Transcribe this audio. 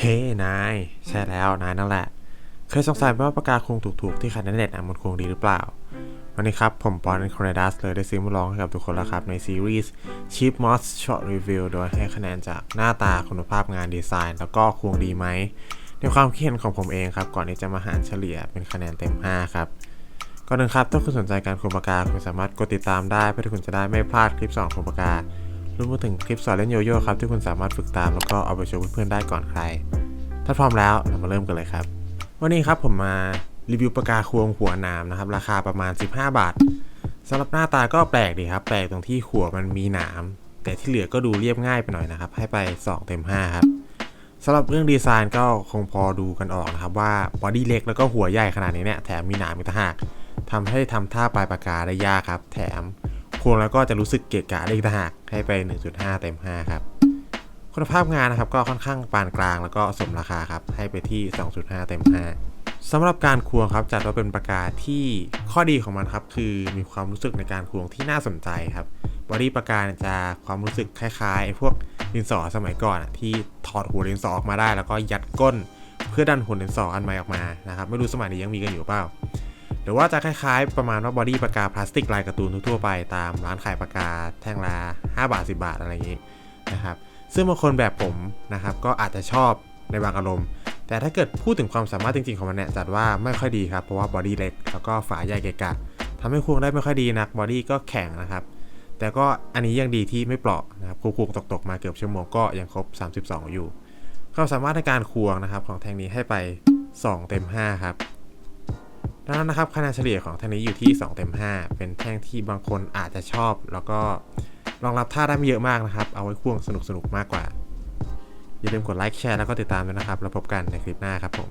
เฮ้ นาย ใช่แล้ว นายนั่นแหละ เคยสงสัยไหมว่าปากกาคงถูกๆ ที่คันเน็ตอะมันคงดีหรือเปล่า วันนี้ครับ ผมปอนคอนเดัสเลยได้ซื้อมาลองให้กับทุกคนแล้วครับ ในซีรีส์ Cheap Moss Short Review โดยให้คะแนนจากหน้าตาคุณภาพงานดีไซน์ แล้วก็ควงดีไหม ในความคิดเห็นของผมเองครับ ก่อนที่จะมาหารเฉลี่ยเป็นคะแนนเต็ม 5 ครับก่อนอื่นครับถ้าคุณสนใจการควงปากกาคุณสามารถกดติดตามได้เพื่อที่คุณจะได้ไม่พลาดคลิปสอนควงปากกา รวมไปถึงคลิปสอนเล่นโยโย่ครับที่คุณสามารถฝึกตามแล้วก็เอาไปโชว์เพื่อนๆได้ก่อนใคร ถ้าพร้อมแล้วเรามาเริ่มกันเลยครับ วันนี้ครับผมมารีวิวปากกาควงหัวหนามนะครับ ราคาประมาณ 15 บาทสำหรับหน้าตาก็แปลกดีครับ แปลกตรงที่หัวมันมีหนาม แต่ที่เหลือก็ดูเรียบง่ายไปหน่อยนะครับ ให้ไป 2 เต็ม 5 ครับสำหรับเรื่องดีไซน์ก็คงพอดูกันออกนะครับว่าบอดี้เล็กแล้วก็หัวใหญ่ขนาดนี้เนี่ยแถมมีหนามอีกต่างหากทำให้ทำท่าปลายปากกาได้ยากครับ แถม ควงแล้วก็จะรู้สึกเกะกะได้อีกต่างหากให้ไป 1.5 เต็ม 5 ครับ คุณภาพงานนะครับก็ค่อนข้างปานกลางแล้วก็สมราคาครับ ให้ไปที่ 2.5 เต็ม 5สำหรับการควงครับจัดว่าเป็นปากกาที่ข้อดีของมันครับคือมีความรู้สึกในการควงที่น่าสนใจครับบอดี้ปากกาจะความรู้สึกคล้ายๆ พวกดินสอสมัยก่อนที่ถอดหัวดินสอออกมาได้ แล้วก็ยัดก้นเพื่อดันหัวดินสออันใหม่ออกมานะครับไม่รู้สมัยนี้ยังมีกันอยู่เปล่า หรือว่าจะคล้ายๆ ประมาณว่าบอดี้ปากกาพลาสติกลายการ์ตูนทั่วๆไปตามร้านขายปากกาแท่งละ5บาท 10 บาทอะไรอย่างนี้นะครับซึ่งบางคนแบบผมนะครับก็อาจจะชอบในบางอารมณ์ แต่ถ้าเกิดพูดถึงความสามารถจริงๆของมันเนี่ยจัดว่าไม่ค่อยดีครับ เพราะว่าบอดี้เล็กแล้วก็ฝาใหญ่เกะกะทำให้ควงได้ไม่ค่อยดีนักบอดี้ก็แข็งนะครับแต่ก็อันนี้ยังดีที่ไม่เปราะนะครับควงตกๆมาเกือบชั่วโมงก็ยังครบ 32 อยู่ความสามารถในการควงนะครับของแท่งนี้ให้ไป 2 เต็ม 5 ครับ ดังนั้นนะครับคะแนนเฉลี่ยของแท่งนี้อยู่ที่ 2 เต็ม 5 เป็นแท่งที่บางคนอาจจะชอบ แล้วก็รองรับท่าได้ไม่เยอะมากนะครับ เอาไว้ควงสนุกๆมากกว่า อย่าลืมกดไลค์แชร์แล้วก็ติดตามด้วยนะครับ แล้วพบกันในคลิปหน้าครับผม